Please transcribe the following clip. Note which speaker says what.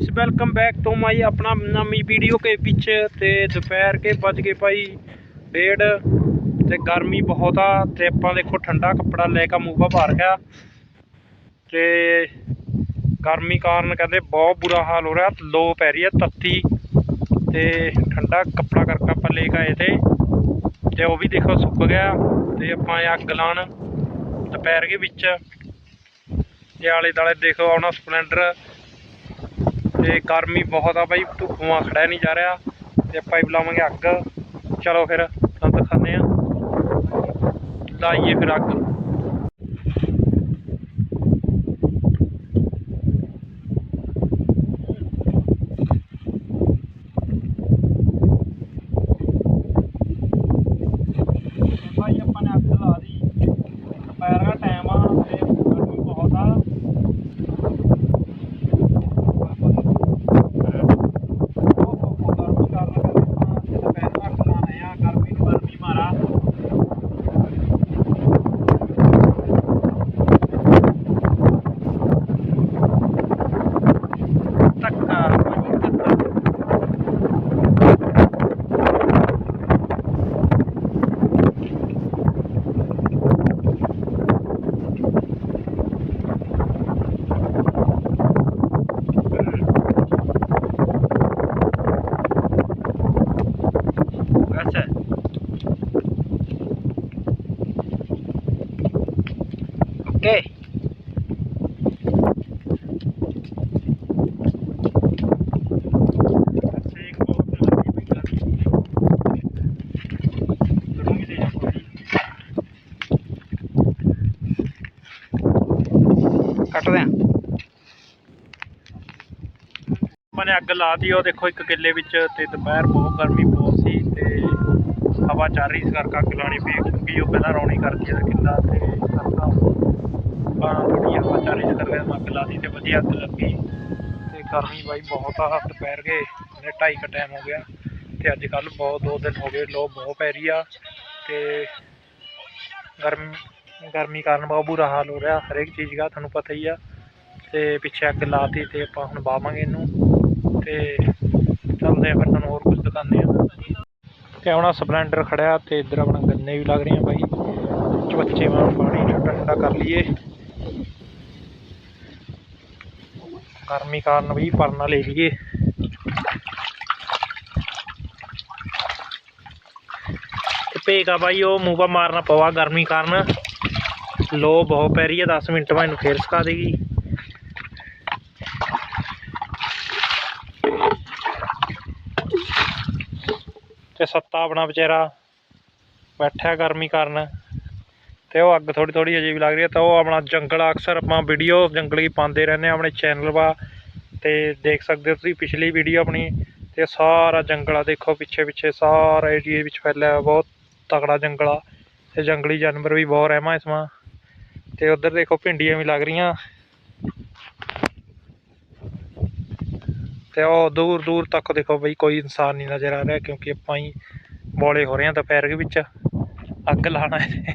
Speaker 1: Welcome back ਤੋਂ ਮਾਈ ਆਪਣਾ ਨਵੀਂ ਵੀਡੀਓ ਕੇ ਵਿੱਚ ਤੇ ਦੁਪਹਿਰ ਕੇ ਵੱਜ ਗਏ ਭਾਈ ਡੇਢ ਤੇ ਗਰਮੀ ਬਹੁਤ ਆ ਤੇ ਆਪਾਂ ਦੇਖੋ ਠੰਡਾ ਕੱਪੜਾ ਲੈ ਕੇ ਮੂੰਹ ਭਰ ਗਿਆ। ਤੇ ਗਰਮੀ ਕਾਰਨ ਕਹਿੰਦੇ ਬਹੁਤ ਬੁਰਾ ਹਾਲ ਹੋ ਰਿਹਾ, ਲੋ ਪੈ ਰਹੀ ਹੈ ਤੱਤੀ ਤੇ ਠੰਡਾ ਕੱਪੜਾ ਕਰਕੇ ਆਪਾਂ ਲੈ ਕੇ ਆਏ ਤੇ। ਤੇ ਉਹ ਵੀ ਦੇਖੋ ਸੁੱਕ ਗਿਆ ਤੇ ਆਪਾਂ ਅੱਗ ਲਾਉਣ ਦੁਪਹਿਰ ਕੇ ਵਿੱਚ। ਤੇ ਆਲੇ ਦਾਲੇ ਦੇਖੋ ਆਉਣਾ ਸਪਲੈਂਡਰ ਤੇ ਗਰਮੀ ਬਹੁਤ ਆ ਬਾਈ ਧੁੱਪਾਂ ਖੜਿਆ ਨਹੀਂ ਜਾ ਰਿਹਾ ਤੇ ਆਪਾਂ ਹੀ ਬੁਲਾਵਾਂਗੇ ਅੱਗ। ਚਲੋ ਫਿਰ, ਤੁਹਾਨੂੰ ਦਿਖਾਉਂਦੇ ਆ ਲਾਈਏ ਫਿਰ ਅੱਗ ਭਾਈ ਆਪਾਂ ਨੇ ਅੱਗ ਲਾ ਦੀ ਦੁਪਹਿਰ ਦਾ ਟਾਈਮ ਆ ਤੇ ਗਰਮੀ ਬਹੁਤ ਆ ਅੱਛਾ ਓਕੇ ਕੱਟਦੇ ਆ। ਮੈਨੇ ਅੱਗ ਲਾਤੀ ਉਹ ਦੇਖੋ ਇੱਕ ਕਿੱਲੇ ਵਿੱਚ ਤੇ ਦੁਪਹਿਰ ਬਹੁਤ ਗਰਮੀ ਬਹੁਤ ਸੀ ਤੇ ਹਵਾ ਚੱਲ ਰਹੀ ਇਸ ਕਰਕੇ ਅੱਗ ਲਾਣੀ ਪਈ, ਕਿਉਂਕਿ ਉਹ ਪਹਿਲਾਂ ਰੌਣੀ ਕਰਦੀ ਹੈ ਕਿੱਲਾ ਤੇ ਕਰਦਾ ਬਾਣਾ ਥੋੜੀ ਹਵਾ ਚੱਲ ਇਸ ਕਰਕੇ ਮੈਂ ਅੱਗ ਲਾਤੀ ਤੇ ਵਧੀਆ ਅੱਗ ਲੱਗੀ। ਤੇ ਗਰਮੀ ਬਾਈ ਬਹੁਤ ਆ ਦੁਪਹਿਰ ਗਏ ਨੇ ਢਾਈ ਕ ਟਾਈਮ ਹੋ ਗਿਆ। ਤੇ ਅੱਜ ਕੱਲ ਬਹੁਤ, ਦੋ ਦਿਨ ਹੋ ਗਏ ਲੋ ਬਹੁਤ ਪੈ ਰਹੀ ਆ। ਤੇ ਗਰਮੀ ਗਰਮੀ ਕਾਰਨ ਬਹੁਤ ਬੁਰਾ ਹਾਲ ਹੋ ਰਿਹਾ, ਹਰੇਕ ਚੀਜ਼ ਦਾ, ਤੁਹਾਨੂੰ ਪਤਾ ਹੀ ਆ। ਤੇ ਪਿੱਛੇ ਅੱਗ ਲਾਤੀ ਤੇ ਆਪਾਂ ਹੁਣ ਬਾਵਾਂਗੇ ਇਹਨੂੰ। ਤੇ ਚੱਲਦੇ ਆ ਫਿਰ ਤੁਹਾਨੂੰ ਹੋਰ ਕੁਝ ਦਿਖਾਉਂਦੇ ਆ। ਤੇ ਆਪਣਾ ਸਪਲੈਂਡਰ ਖੜਿਆ ਤੇ ਇੱਧਰ ਆਪਣਾ ਗੰਨੇ ਵੀ ਲੱਗ ਰਹੇ ਆ ਬਾਈ। ਚਵੱਚੇ ਵਾਂ ਪਾਣੀ ਠੰਡਾ ਠੰਡਾ ਕਰ ਲਈਏ। ਗਰਮੀ ਕਾਰਨ ਵੀ ਪਰਨਾ ਲੈ ਲਈਏ। ਭੇਗਾ ਬਾਈ ਉਹ ਮੂੰਹ ਮਾਰਨਾ ਪਵਾ ਗਰਮੀ ਕਾਰਨ। ਲੋ ਬਹੁਤ ਪੈ ਰਹੀ ਹੈ 10 ਮਿੰਟ ਬਾਅਦ ਇਹਨੂੰ ਫੇਰ ਸੁਕਾ ਦੇਗੀ। ਤੇ ਸੱਤਾ ਆਪਣਾ ਵਿਚਾਰਾ ਬੈਠਿਆ ਗਰਮੀ ਕਾਰਨ। ਤੇ ਉਹ ਅੱਗ ਥੋੜੀ ਥੋੜੀ ਅਜੇ ਵੀ ਲੱਗ ਰਹੀ ਹੈ ਤਾਂ ਉਹ ਆਪਣਾ ਜੰਗਲ ਆ, ਅਕਸਰ ਆਪਾਂ ਵੀਡੀਓ ਜੰਗਲ ਜੰਗਲੀ ਪਾਉਂਦੇ ਰਹਿੰਦੇ ਹਾਂ ਆਪਣੇ ਚੈਨਲ ਵਾ ਤੇ ਦੇਖ ਸਕਦੇ ਹੋ ਤੁਸੀਂ ਪਿਛਲੀ ਵੀਡੀਓ ਆਪਣੀ ਤੇ ਸਾਰਾ ਜੰਗਲ ਆ ਦੇਖੋ ਪਿੱਛੇ ਪਿੱਛੇ ਸਾਰਾ ਏਰੀਆ ਵਿੱਚ ਫੈਲਿਆ ਹੋਇਆ ਬਹੁਤ ਤਕੜਾ ਜੰਗਲ ਆ ਤੇ ਜੰਗਲੀ ਜਾਨਵਰ ਵੀ ਬਹੁਤ ਰਹਿਮਾ ਇਸਮਾ ਤੇ ਉਧਰ ਦੇਖੋ ਭਿੰਡੀਆਂ ਵੀ ਲੱਗ ਰਹੀਆਂ ਤੇ ਉਹ ਦੂਰ ਦੂਰ ਤੱਕ ਦੇਖੋ ਬਈ ਕੋਈ ਇਨਸਾਨ ਨਹੀਂ ਨਜ਼ਰ ਆ ਰਿਹਾ ਕਿਉਂਕਿ ਆਪਾਂ ਹੀ ਬੋਲੇ ਹੋ ਰਹੇ ਹਾਂ ਦੁਪਹਿਰ ਦੇ ਵਿੱਚ ਅੱਗ ਲਾਣਾ ਹੈ